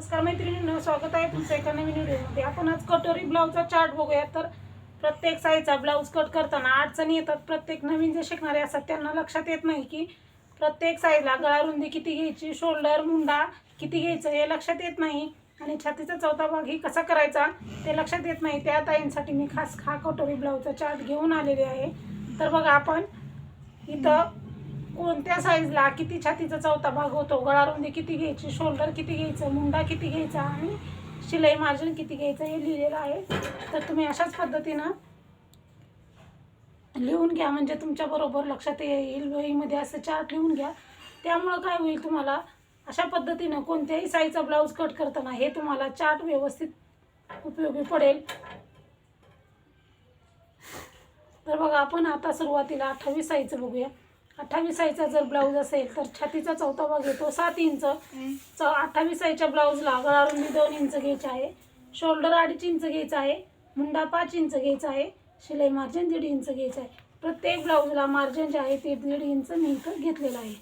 नमस्कार मैत्रिणींनो स्वागत आहे तुमचं एका नवीन व्हिडिओमध्ये. आपण आज कटोरी ब्लाऊजचा चार्ट बघूया. तर प्रत्येक साईजचा ब्लाऊज कट करताना अडचणी येतात. प्रत्येक नवीन जे शिकणारे असतात त्यांना लक्षात येत नाही की प्रत्येक साईजला गळा रुंदी किती घ्यायची शोल्डर मुंडा किती घ्यायचं हे लक्षात येत नाही. आणि छातीचा चौथा भाग ही कसा करायचा ते लक्षात येत नाही. त्या ताईंसाठी मी खास हा कटोरी ब्लाऊजचा चार्ट घेऊन आलेले आहे. तर बघा आपण इथं कोणत्या साईजला किती छातीचा चौथा भाग होतो? गळा रुंदी किती घ्यायची? शोल्डर किती घ्यायचं? मुंडा किती घ्यायचा? आणि शिलाई मार्जिन किती घ्यायचं? हे लिहिलेलं आहे. तर तुम्ही अशाच पद्धतीनं लिहून घ्या. म्हणजे तुमच्याबरोबर लक्षात येईल. वहीमध्ये असं चार्ट लिहून घ्या. त्यामुळं काय होईल तुम्हाला? अशा पद्धतीनं कोणत्याही साईजचा ब्लाऊज कट करताना हे तुम्हाला चार्ट व्यवस्थित उपयोगी पडेल. तर बघा आपण आता सुरुवातीला अठ्ठावीस साईजचं बघूया. अठ्ठावीस साईजचा जर ब्लाऊज असेल तर छातीचा चौथा भाग येतो सात इंच. च अठ्ठावीस साईजच्या ब्लाऊजला गळा रुंदी दोन इंच घ्यायची आहे. शोल्डर अडीच इंच घ्यायचा आहे. मुंडा पाच इंच घ्यायचा आहे. शिलाई मार्जिन दीड इंच घ्यायचं आहे. प्रत्येक ब्लाऊजला मार्जिन जे आहे ते दीड इंच मी इथं घेतलेलं आहे.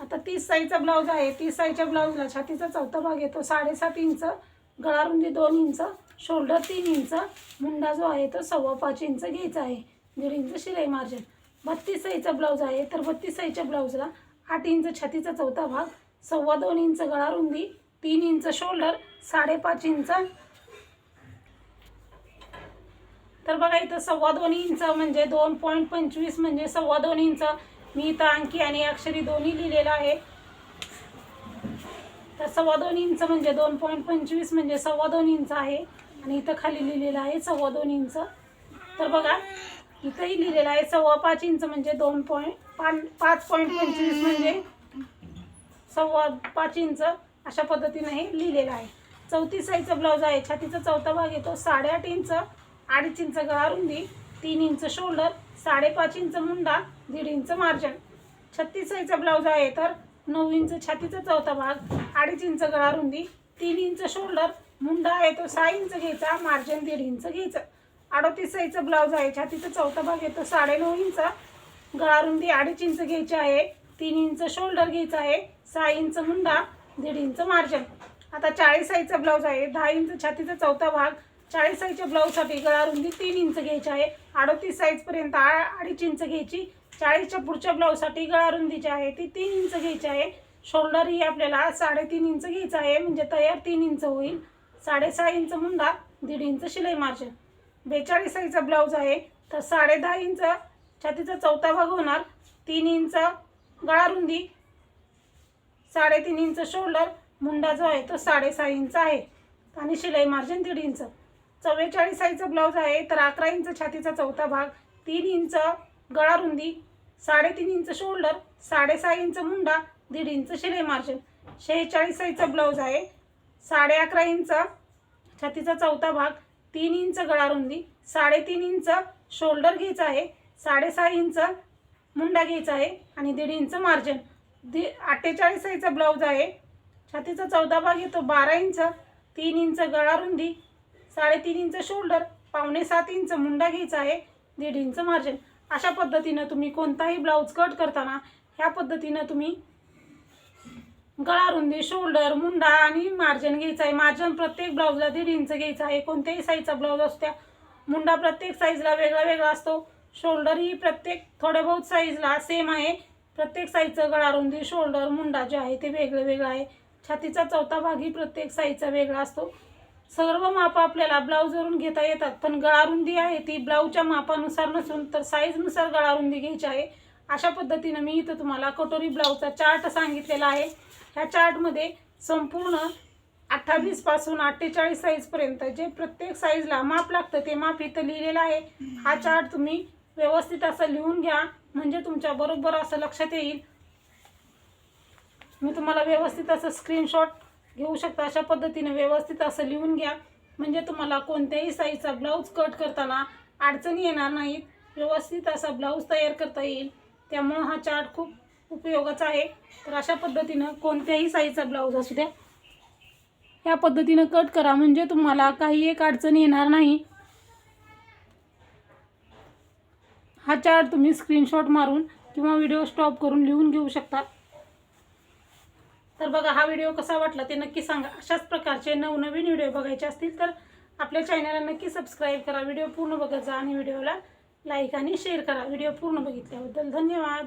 आता तीस साईजचा ब्लाऊज आहे. तीस साईजच्या ब्लाऊजला छातीचा चौथा भाग येतो साडेसात इंच. गळा रुंदी दोन इंच. शोल्डर तीन इंच. मुंडा जो आहे तो सव्वा पाच इंच घ्यायचा आहे. दीड इंच शिलाई मार्जिन. बत्तीस साईजचा ब्लाऊज आहे. तर बत्तीस साईजच्या ब्लाऊजला आठ इंच छातीचा चौथा भाग सव्वा दोन इंच गळा रुंदी तीन इंच शोल्डर साडेपाच इंच. तर बघा इथं सव्वा दोन इंच म्हणजे दोन पॉईंट पंचवीस म्हणजे सव्वा दोन इंच. मी इथं अंकी आणि अक्षरी दोन्ही लिहिलेलं आहे. तर सव्वा दोन इंच म्हणजे दोन पॉईंट पंचवीस म्हणजे सव्वा दोन इंच आहे. आणि इथं खाली लिहिलेलं आहे सव्वा दोन इंच. तर बघा इथंही लिहिलेलं आहे. सव्वा पाच इंच म्हणजे दोन पॉईंट पाच पाच पॉईंट पंचवीस म्हणजे सव्वा पाच इंच अशा पद्धतीने हे लिहिलेलं आहे. चौतीस साईजचा ब्लाऊज आहे. छातीचा चौथा भाग येतो. साडेआठ इंच अडीच इंच गळा रुंदी तीन इंच शोल्डर साडेपाच इंच मुंडा दीड इंच मार्जन छत्तीस साईजचा ब्लाऊज आहे तर नऊ इंच छातीचा चौथा भाग अडीच इंच गळा रुंदी तीन इंच शोल्डर मुंडा आहे तो सहा इंच घ्यायचा मार्जन दीड इंच घ्यायचं. अडतीस साईजचा ब्लाऊज आहे. छातीचा चौथा भाग येतो. साडेनऊ इंच गळारुंदी अडीच इंच घ्यायची आहे. तीन इंच शोल्डर घ्यायचं आहे. सहा इंच मुंडा दीड इंच मार्जिन. आता चाळीस साईजचा ब्लाऊज आहे. दहा इंच छातीचा चौथा भाग. चाळीस साईजच्या ब्लाऊजसाठी गळारुंदी तीन इंच घ्यायची आहे. अडतीस साईजपर्यंत आ अडीच इंच घ्यायची. चाळीसच्या पुढच्या ब्लाऊजसाठी गळारुंदी जी आहे. ती तीन इंच घ्यायची आहे. शोल्डर ही आपल्याला साडेतीन इंच घ्यायचं आहे. म्हणजे तयार तीन इंच होईल. साडेसहा इंच मुंडा दीड इंच शिलाई मार्जिन. बेचाळीस साईजचा ब्लाऊज आहे. तर साडे दहा इंच छातीचा चौथा भाग होणार. तीन इंच गळा रुंदी साडेतीन इंच शोल्डर मुंडा जो आहे तो साडेसहा इंच आहे. आणि शिलाई मार्जिन दीड इंच. चव्वेचाळीस साईजचा ब्लाऊज आहे तर अकरा इंच छातीचा चौथा भाग तीन इंच गळा रुंदी साडेतीन इंच शोल्डर साडेसहा इंच मुंडा दीड इंच शिलाई मार्जिन. शेहेचाळीस साईजचा ब्लाऊज आहे साडे अकरा इंच छातीचा चौथा भाग तीन इंच गळा रुंदी साडेतीन इंच शोल्डर घ्यायचं आहे साडेसहा इंच मुंडा घ्यायचा आहे आणि दीड इंच मार्जिन. दि अठ्ठेचाळीस साईजचा ब्लाऊज आहे. छातीचा चौदा भाग येतो बारा इंच तीन इंच गळा रुंदी साडेतीन इंच शोल्डर पावणे सात इंच मुंडा घ्यायचा आहे दीड इंच मार्जिन. अशा पद्धतीनं तुम्ही कोणताही ब्लाऊज कट करताना ह्या पद्धतीनं तुम्ही गळा रुंदी शोल्डर मुंडा आणि मार्जिन घ्यायचं आहे. मार्जिन प्रत्येक ब्लाऊजला दीड इंच घ्यायचं आहे. कोणत्याही साईजचा ब्लाऊज असतो त्या मुंडा प्रत्येक साईजला वेगळा वेगळा असतो. शोल्डर ही प्रत्येक थोड्या बहुत साईजला सेम आहे. प्रत्येक साईजचं गळा रुंदी शोल्डर मुंडा जे आहे ते वेगळं वेगळं आहे. छातीचा चौथा भागही प्रत्येक साईजचा वेगळा असतो. सर्व माप आपल्याला ब्लाऊजवरून घेता येतात. पण गळा रुंदी आहे ती ब्लाऊजच्या मापानुसार नसून तर साईजनुसार गळा रुंदी घ्यायची आहे. अशा पद्धतीनं मी इथं तुम्हाला कटोरी ब्लाऊजचा चार्ट सांगितलेला आहे. ह्या चार्टमध्ये संपूर्ण अठ्ठावीसपासून अठ्ठेचाळीस साईजपर्यंत जे प्रत्येक साईजला माप लागतं ते माप इथं लिहिलेलं आहे. हा चार्ट तुम्ही व्यवस्थित असं लिहून घ्या. म्हणजे तुमच्या बरोबर असं लक्षात येईल. मी तुम्हाला व्यवस्थित असं स्क्रीनशॉट घेऊ शकता. अशा पद्धतीने व्यवस्थित असं लिहून घ्या. म्हणजे तुम्हाला कोणत्याही साईजचा ब्लाऊज कट करताना अडचणी येणार नाहीत. व्यवस्थित असा ब्लाऊज तयार करता येईल. त्यामुळं हा चार्ट खूप उपयोगाचा आहे. तर अशा पद्धतीनं कोणत्याही साईजचा ब्लाऊज असू द्या ह्या पद्धतीनं कट करा. म्हणजे तुम्हाला काही एक अडचण येणार नाही. हा चार्ट तुम्ही स्क्रीनशॉट मारून किंवा व्हिडिओ स्टॉप करून लिहून घेऊ शकता. तर बघा हा व्हिडिओ कसा वाटला ते नक्की सांगा. अशाच प्रकारचे नवनवीन व्हिडिओ बघायचे असतील तर आपल्या चॅनलला नक्की सबस्क्राईब करा. व्हिडिओ पूर्ण बघत जा आणि व्हिडिओला लाईक आणि शेअर करा. व्हिडिओ पूर्ण बघितल्याबद्दल धन्यवाद.